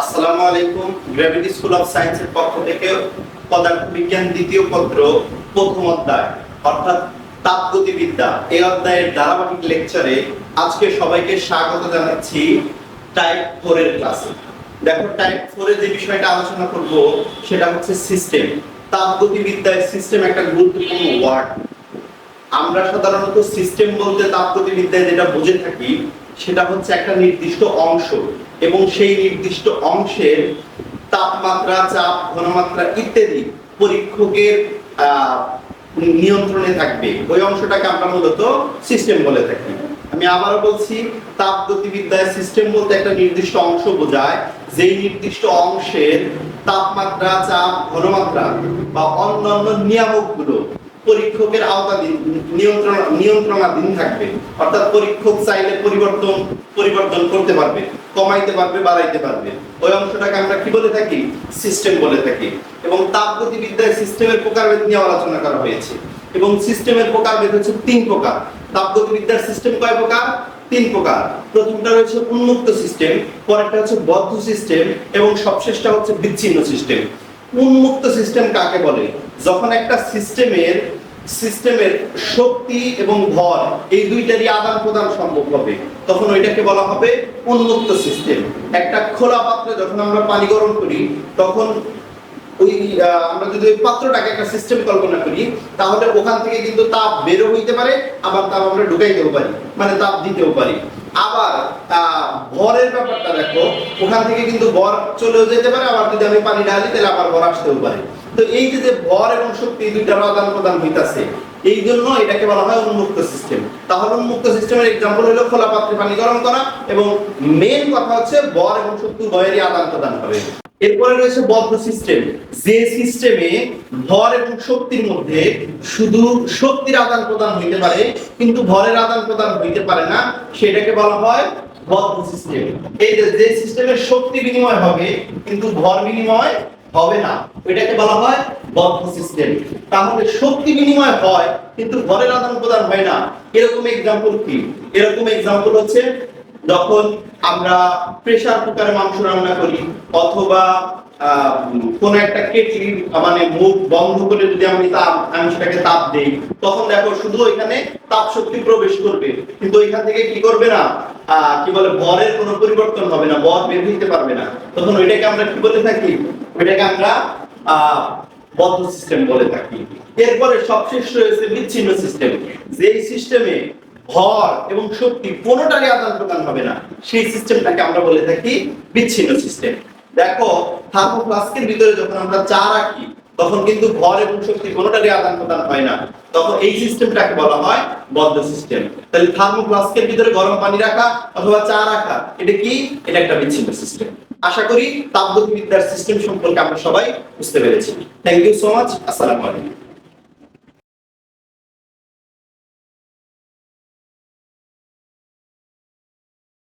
আসসালামু আলাইকুম। Gravity school of সায়েন্সের পক্ষ থেকে দ্বিতীয় পত্র, প্রথম অধ্যায়, অর্থাৎ এই অধ্যায়ের ধারাবাহিক লেকচারে আজকে সবাইকে স্বাগত জানাচ্ছি টাইপ ফোর এর ক্লাসে দেখো টাইপ ফোর যে বিষয়টা আলোচনা করব, সেটা হচ্ছে সিস্টেম তাপগতিবিদ্যায় সিস্টেম একটা গুরুত্বপূর্ণ ওয়ার্ড আমরা সাধারণত সিস্টেম বলতে তাপগতিবিদ্যায় যেটা বুঝে থাকি, সেটা হচ্ছে একটা নির্দিষ্ট অংশ। এবং সেই নির্দিষ্ট অংশের তাপমাত্রা, চাপ, ঘনমাত্রা ইত্যাদি পরীক্ষকের নিয়ন্ত্রণে থাকবে। ওই অংশটাকে আমরা মূলত সিস্টেম বলে থাকি। আমি আবারও বলছি তাপগতিবিদ্যায় সিস্টেম বলতে একটা নির্দিষ্ট অংশ বোঝায়। যেই নির্দিষ্ট অংশের তাপমাত্রা, চাপ, ঘনমাত্রা বা অন্যান্য নিয়ামকগুলো পরীক্ষকের আওতাধীন, নিয়ন্ত্রণ, নিয়ন্ত্রণাধীন থাকবে। অর্থাৎ পরীক্ষক চাইলে পরিবর্তন পরিবর্তন করতে পারবে, কমাইতে পারবে, বাড়াইতে পারবে। ওই অংশটাকে আমরা কি বলে থাকি? সিস্টেম বলে থাকি। এবং তাপগতিবিদ্যায় সিস্টেমের প্রকারভেদ নিয়ে আলোচনা করা হয়েছে। এবং সিস্টেমের প্রকারভেদ হচ্ছে তিন প্রকার। তাপগতিবিদ্যার সিস্টেম কয় প্রকার? তিন প্রকার। প্রথমটা রয়েছে উন্মুক্ত সিস্টেম পরেরটা হচ্ছে বদ্ধ সিস্টেম এবং সবশেষটা হচ্ছে বিচ্ছিন্ন সিস্টেম উন্মুক্ত সিস্টেম কাকে বলে? যখন একটা সিস্টেমের সিস্টেমের শক্তি এবং ভর, এই দুইটারই আদান প্রদান সম্ভব হবে, তখন ওইটাকে বলা হবে উন্মুক্ত সিস্টেম। একটা খোলা পাত্রে যখন আমরা পানি গরম করি, তখন ওই আমরা যদি ওই পাত্রটাকে একটা সিস্টেম কল্পনা করি, তাহলে ওখান থেকে কিন্তু তাপ বেরো হইতে পারে, আবার তাপ আমরা ঢুকাইতেও পারি মানে তাপ দিতেও পারি। আবার ভরের ব্যাপারটা দেখো, ওখান থেকে কিন্তু ভর চলেও যেতে পারে, আবার যদি আমি পানি ঢালি, তাহলে আবার ভর আসতেও পারে। তো এই যে যে ভর এবং শক্তি এই দুইটার আদান প্রদান হইতাছে, এই জন্য এটাকে বলা হয় উন্মুক্ত সিস্টেম তাহলে উন্মুক্ত সিস্টেমের এক্সাম্পল হলো খোলা পাত্রে পানি গরম করা এবং মেন কথা হচ্ছে ভর এবং শক্তি উভয়েরই আদান প্রদান হবে। এরপরে রয়েছে বদ্ধ সিস্টেম যে সিস্টেমে ভর এবং শক্তির মধ্যে শুধু শক্তির আদান প্রদান হইতে পারে, কিন্তু ভরের আদান প্রদান হইতে পারে না, সেটাকে বলা হয় বদ্ধ সিস্টেম এই যে যে সিস্টেমের শক্তি বিনিময় হবে, কিন্তু ভর বিনিময় হবে না। এটাকে বলা হয় বদ্ধ সিস্টেম তাহলে শক্তি বিনিময় হয়, কিন্তু ঘরের আদান প্রদান হয় না। এরকম এক্সাম্পল কি? এরকম এক্সাম্পল হচ্ছে যখন আমরা প্রেসার কুকারে মাংস রান্না করি, অথবা কোনো একটা কেটলি মানে মুখ বন্ধ করে যদি আমি তাপ, আমি সেটাকে তাপ দেই, তখন দেখো শুধু ওইখানে তাপ শক্তি প্রবেশ করবে। কিন্তু ওইখান থেকে কি করবে না? কি বলে, বরের কোনো পরিবর্তন হবে না, বর বের হইতে পারবে না। তখন ওইটাকে আমরা কি বলে থাকি? ওইটাকে আমরা বদ্ধ সিস্টেম বলে থাকি। এরপরে সবশেষ রয়েছে বিচ্ছিন্ন সিস্টেম যেই সিস্টেমে ভর এবং শক্তি কোনোটারই আদান প্রদান হবে না, সেই সিস্টেমটাকে আমরা বলে থাকি বিচ্ছিন্ন সিস্টেম দেখো থার্মোফ্লাস্কের ভিতরে যখন আমরা চা রাখি, তখন কিন্তু ভর এবং শক্তি কোনোটারই আদান প্রদান হয় না। তখন এই সিস্টেমটাকে বলা হয় বদ্ধ সিস্টেম তাহলে থার্মোফ্লাস্কের ভিতরে গরম পানি রাখা অথবা চা রাখা, এটা কি? এটা একটা বিচ্ছিন্ন সিস্টেম আশা করি তাপগতিবিদ্যার সিস্টেম সম্পর্কে আমরা সবাই বুঝতে পেরেছি। থ্যাংক ইউ সো মাচ আসসালামু আলাইকুম।